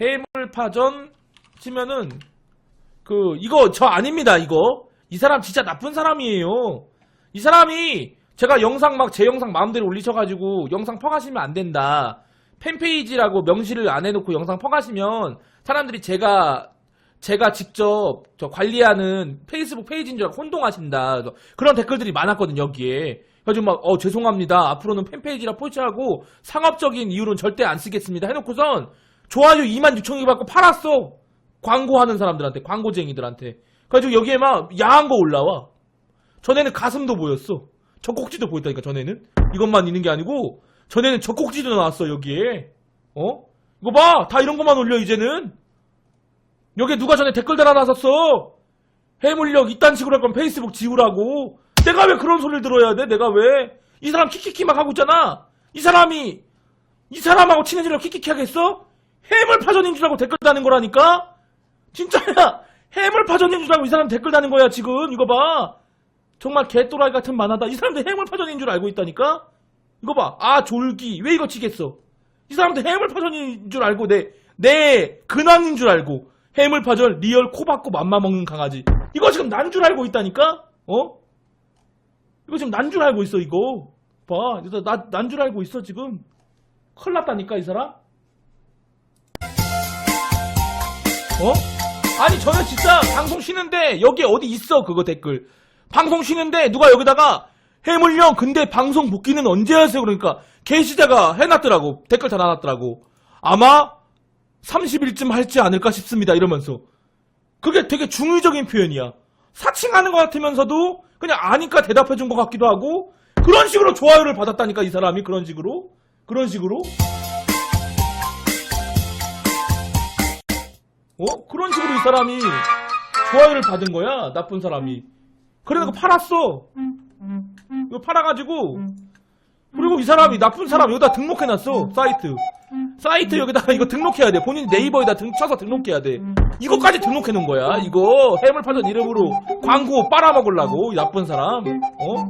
해물파전 치면은 그 이거 저 아닙니다 이거. 이 사람 진짜 나쁜 사람이에요. 이 사람이 제가 영상 막 제 영상 마음대로 올리셔가지고 영상 퍼가시면 안 된다. 팬페이지라고 명시를 안 해놓고 영상 퍼가시면 사람들이 제가 제가 직접 저 관리하는 페이스북 페이지인 줄 알고 혼동하신다. 그래서 그런 댓글들이 많았거든요 여기에. 그래가지고 막어 죄송합니다. 앞으로는 팬페이지라 포시하고 상업적인 이유로는 절대 안 쓰겠습니다. 해놓고선 좋아요 2만 6천 개 받고 팔았어. 광고하는 사람들한테 광고쟁이들한테. 그래가지고 여기에 막 야한 거 올라와. 전에는 가슴도 보였어. 젖꼭지도 보였다니까 전에는. 이것만 있는 게 아니고 전에는 젖꼭지도 나왔어 여기에. 어? 이거 봐! 다 이런 것만 올려 이제는. 여기에 누가 전에 댓글 달아놨었어? 해물력 이딴 식으로 할 거면 페이스북 지우라고. 내가 왜 그런 소리를 들어야 돼? 내가 왜? 이 사람 키키키 막 하고 있잖아. 이 사람이 이 사람하고 친해지려고 키키키 하겠어 해물파전인 줄 알고 댓글 다는 거라니까? 진짜야! 해물파전인 줄 알고 이 사람 댓글 다는 거야 지금. 이거 봐. 정말 개또라이 같은 만화다. 이 사람들 해물파전인 줄 알고 있다니까? 이거 봐아 졸기. 왜 이거 치겠어? 이 사람들 해물파전인 줄 알고 내 내 근황인 줄 알고 해물파전 리얼 코 박고 맘마 먹는 강아지. 이거 지금 난 줄 알고 있다니까? 어? 이거 지금 난 줄 알고 있어 이거. 봐. 나난 줄 알고 있어 지금. 큰일 났다니까 이 사람 어? 아니 저는 진짜 방송 쉬는데 여기 어디 있어 그거 댓글? 방송 쉬는데 누가 여기다가 해물령 근데 방송 복귀는 언제 하세요? 그러니까 게시자가 해놨더라고. 댓글 달아놨더라고. 아마 30일쯤 할지 않을까 싶습니다 이러면서. 그게 되게 중의적인 표현이야. 사칭하는 것 같으면서도 그냥 아니까 대답해준 것 같기도 하고 그런 식으로 좋아요를 받았다니까 이 사람이. 그런 식으로. 그런 식으로 어? 그런 식으로 이 사람이 좋아요를 받은 거야, 나쁜 사람이. 그래서 그거 팔았어. 이거 팔아가지고, 그리고 이 사람이, 나쁜 사람 여기다 등록해놨어, 사이트. 사이트 여기다가 이거 등록해야 돼. 본인 네이버에다 등, 쳐서 등록해야 돼. 이거까지 등록해놓은 거야. 이거 해물파전 이름으로 광고 빨아먹으려고, 이 나쁜 사람. 어?